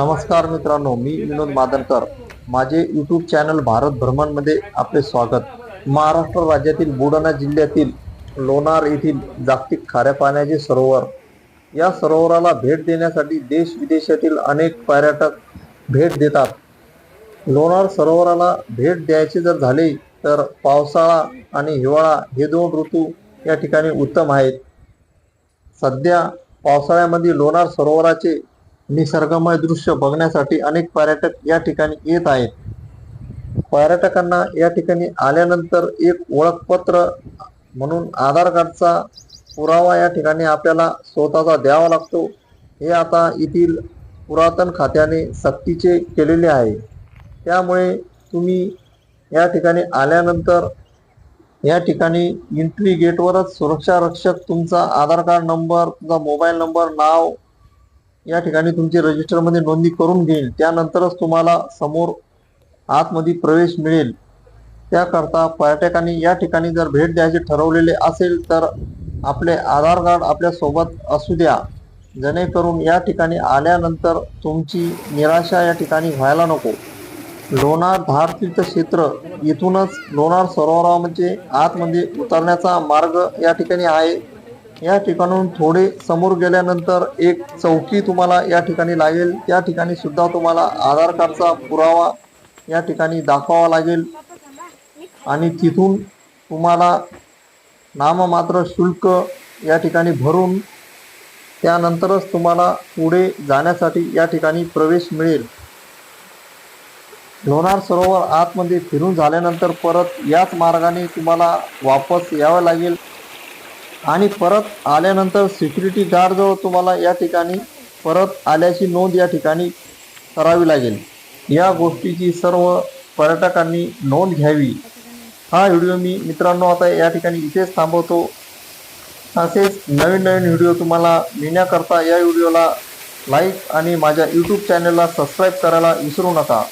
नमस्कार मित्रांनो मी विनोद मादनकर. माझे यूट्यूब चॅनल भारत भ्रमणमध्ये आपले स्वागत. महाराष्ट्र राज्यातील बुलढाणा जिल्ह्यातील लोणार येथील जागतिक खाऱ्या पाण्याचे सरोवर. या सरोवराला भेट देण्यासाठी देश विदेशातील अनेक पर्यटक भेट देतात. लोणार सरोवराला भेट द्यायचे जर झाले तर पावसाळा आणि हिवाळा हे दोन ऋतू या ठिकाणी उत्तम आहेत. सध्या पावसाळ्यामध्ये लोणार सरोवराचे निसर्गमय दृश्य बघण्यासाठी अनेक पर्यटक या ठिकाणी येत आहेत. पर्यटकांना या ठिकाणी आल्यानंतर एक ओळखपत्र म्हणून आधार कार्डचा पुरावा या ठिकाणी आपल्याला स्वतःचा द्यावा लागतो. हे आता येथील पुरातन खात्याने सक्तीचे केलेले आहे. त्यामुळे तुम्ही या ठिकाणी आल्यानंतर या ठिकाणी एंट्री गेटवरच सुरक्षा रक्षक तुमचा आधार कार्ड नंबर तुमचा मोबाईल नंबर नाव या ठिकाणी तुमची रजिस्टरमध्ये नोंदणी करून घेईल. त्यानंतरच तुम्हाला समोर आतमध्ये प्रवेश मिळेल. त्याकरता पर्यटकांनी या ठिकाणी जर भेट द्यायचे ठरवलेले असेल तर आपले आधार कार्ड आपल्यासोबत असू द्या. जेणेकरून या ठिकाणी आल्यानंतर तुमची निराशा या ठिकाणी व्हायला नको. लोणार धार तीर्थक्षेत्र इथूनच लोणार सरोवरामध्ये आतमध्ये उतरण्याचा मार्ग या ठिकाणी आहे. या ठिकाणून थोडे समोर गेल्यानंतर एक चौकी तुम्हाला या ठिकाणी लागेल. त्या ठिकाणी सुद्धा तुम्हाला आधार कार्डचा पुरावा या ठिकाणी दाखवावा लागेल. आणि तिथून तुम्हाला नाममात्र शुल्क या ठिकाणी भरून त्यानंतरच तुम्हाला पुढे जाण्यासाठी या ठिकाणी प्रवेश मिळेल. लोणार सरोवर आतमध्ये फिरून झाल्यानंतर परत याच मार्गाने तुम्हाला वापस यावं लागेल. आणि परत आल्यानंतर सिक्युरिटी गार्डजवळ तुम्हाला या ठिकाणी परत आल्याची नोंद या ठिकाणी करावी लागेल. या गोष्टीची सर्व पर्यटकांनी नोंद घ्यावी. हा व्हिडिओ मी मित्रांनो आता या ठिकाणी इथेच थांबवतो. असेच नवीन नवीन व्हिडिओ तुम्हाला मिळण्याकरता या व्हिडिओला लाईक आणि माझ्या यूट्यूब चॅनलला सबस्क्राईब करायला विसरू नका.